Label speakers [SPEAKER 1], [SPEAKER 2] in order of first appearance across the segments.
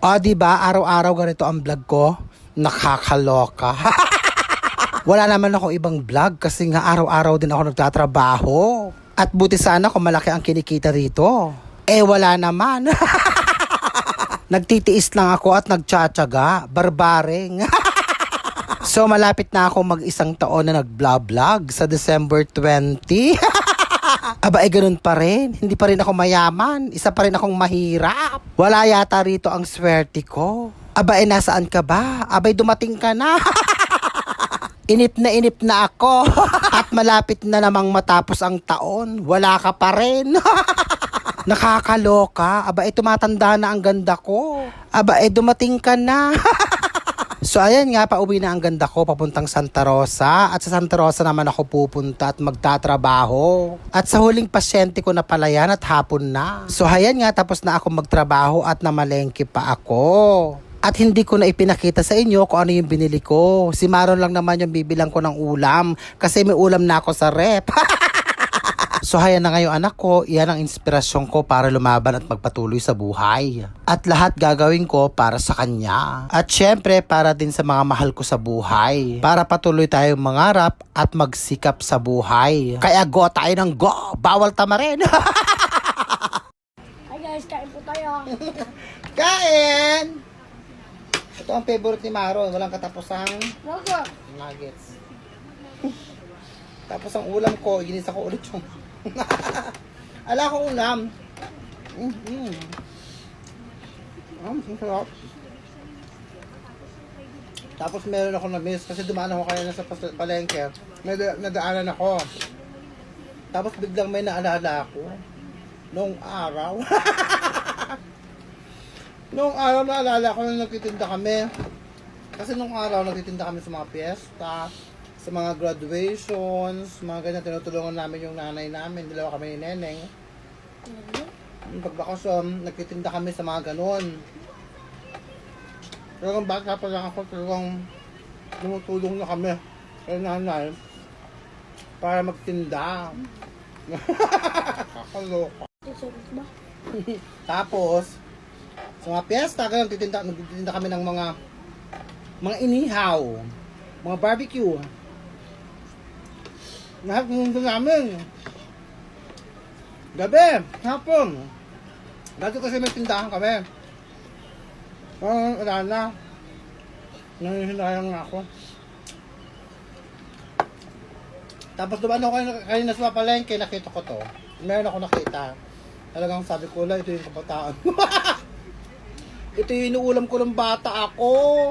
[SPEAKER 1] O, di ba araw-araw ganito ang vlog ko? Nakakaloka. Wala naman ako ibang vlog kasi nga araw-araw din ako nagtatrabaho. At buti sana kung malaki ang kinikita rito. Eh, wala naman. Nagtitiis lang ako at nagtsatsaga. Barbaring. so, malapit na ako mag-isang taon na nag-vlog sa December 20. Aba, eh ganun pa rin. Hindi pa rin ako mayaman. Isa pa rin akong mahirap. Wala yata rito ang swerte ko. Aba, eh nasaan ka ba? Abay, dumating ka na. inip na inip na ako. At malapit na namang matapos ang taon. Wala ka pa rin. Nakakaloka. Aba, eh tumatanda na ang ganda ko. Aba, eh dumating ka na. So ayan nga, pauwi na ang ganda ko papuntang Santa Rosa. At sa Santa Rosa naman ako pupunta at magtatrabaho. At sa huling pasyente ko na pala yan at hapon na. So ayan nga, tapos na ako magtrabaho at namalengke pa ako. At hindi ko na ipinakita sa inyo kung ano yung binili ko. Si Maron lang naman yung bibilang ko ng ulam. Kasi may ulam na ako sa rep. So haya na ngayon anak ko, iyan ang inspirasyon ko para lumaban at magpatuloy sa buhay. At lahat gagawin ko para sa kanya. At syempre para din sa mga mahal ko sa buhay. Para patuloy tayong mangarap at magsikap sa buhay. Kaya go tayo ng go! Bawal tama rin!
[SPEAKER 2] Hi guys, kain po tayo.
[SPEAKER 1] Kain! Ito ang favorite ni Maron, walang katapusang
[SPEAKER 2] Logo.
[SPEAKER 1] nuggets. Tapos ang ulam ko, ginisa ko ulit yung... Ala ko ulam. Mm-hmm. Um, sarap. Tapos meron ako na-miss kasi dumaan ako kaya sa palengke. May da- nadaanan ako. Tapos biglang may naalala ako. Noong araw. Noong araw naalala ko na nagtitinda kami. Kasi nung araw nagtitinda kami sa mga piyesta, sa mga graduations, mga ganyan, tinutulungan namin yung nanay namin, dalawa kami ni Neneng. Yung pagbakasyon, nagtitinda kami sa mga ganun. Talagang bata pa lang ako, talagang tumutulong na kami kay nanay para magtinda. Kakaloka.
[SPEAKER 2] Tisabit ba?
[SPEAKER 1] Tapos, sa mga piyesta, ganun, titinda, nagtitinda kami ng mga mga inihaw, mga barbecue. Lahat nandun namin. Gabi, hapon. Dati kasi may tindahan kami. Parang wala na. Nangihinayang na ako. Tapos dumaan ako kanina, sa palengke, nakita ko to. Meron ako nakita. Talagang sabi ko, la, ito yung kabataan. ito yung inuulam ko ng bata ako.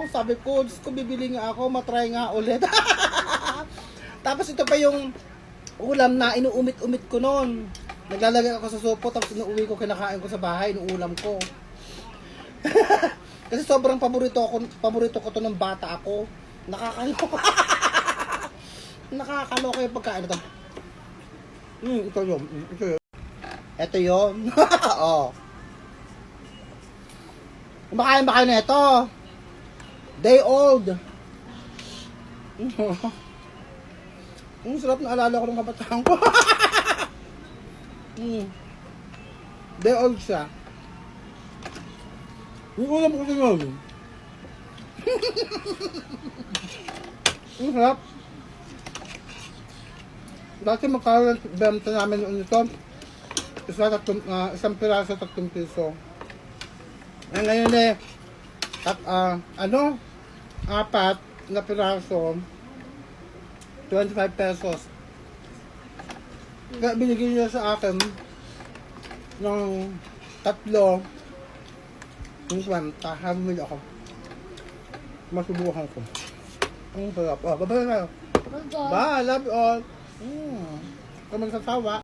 [SPEAKER 1] Sabi ko, Diyos ko, bibili nga ako, matry nga ulit. Tapos ito pa yung ulam na inuumit-umit ko noon. Naglalagay ako sa sopo, tapos inuuwi ko, kinakain ko sa bahay, inuulam ko. Kasi sobrang paborito ako, paborito ko to ng bata ako. Nakakaloka. Nakakaloka yung pagkain na to. Hmm, ito yun. Mm, Ito yun. Ito yun. oh. Kumakain ba kayo na ito? Day old. Ang sarap na alala ko ng kabataan ko. mm. Day old siya. Yung ulam ko yun. Ang sarap. Dati magkakaroon benta namin noon ito. Isa tatlong, ah, isang piraso tatlong piso. Eh, ngayon eh, tat, ah, ano, apat na piraso, 25 pesos. Kaya binigyan niya sa akin ng tatlo, yung kwenta, hamil ako. Masubukan ko. Ang sarap. Oh, babay na.
[SPEAKER 2] Logo.
[SPEAKER 1] Bye, love you all. Mm. Kung magsasawa.